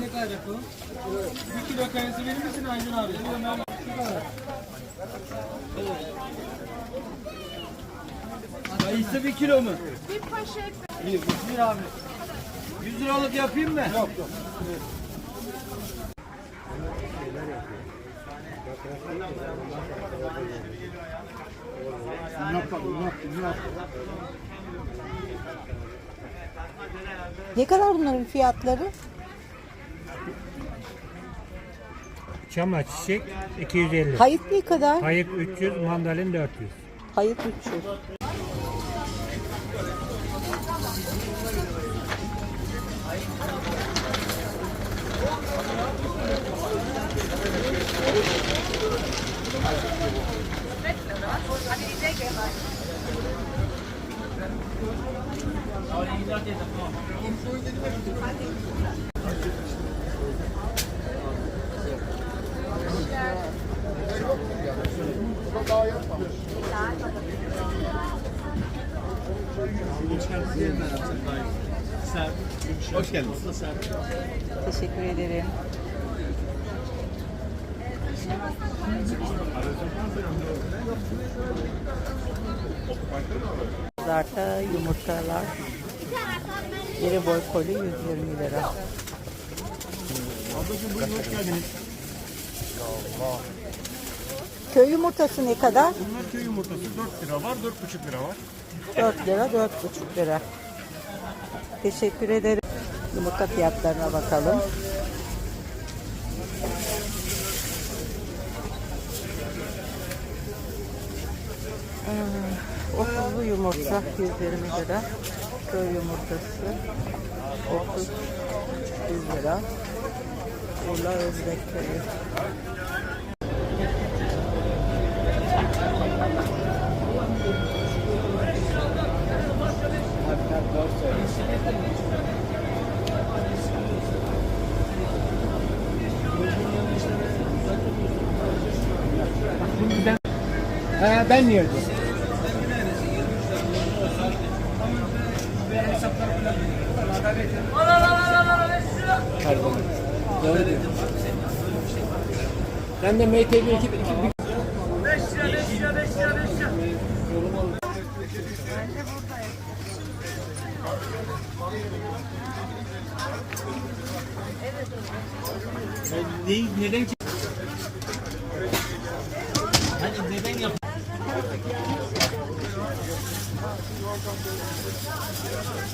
Ne kadar o? Bir kilo kayısı verir misin Aydın abi? Şu kadar. Kayısı bir kilo mu? Bir poşet. Bir, bir abi. 100 liralık yapayım mı? Yok yok. Ne kadar bunların fiyatları? Çama çiçek 250. Kayıt ne kadar? Kayık 300, mandalin 400. Kayıt 300. Hoş geldiniz. Teşekkür ederim. Zarta yumurtalar. Yeri boy koli 120 lira. Ablacığım buyurun hoş geldiniz. Köy yumurtası ne kadar? Bunlar köy yumurtası 4 lira var, 4,5 lira var. 4 lira, 4,5 lira. Teşekkür ederim. Yumurta fiyatlarına bakalım. Hmm, Otuzlu yumurta 120 lira. Köy yumurtası 30 100 lira. Urla Özbek köyü. He ben niye ödeyeyim? Pardon. Doğru diyorsun. Ben de MTV ekip ekip Neyi, neden ki? Hani neden yap?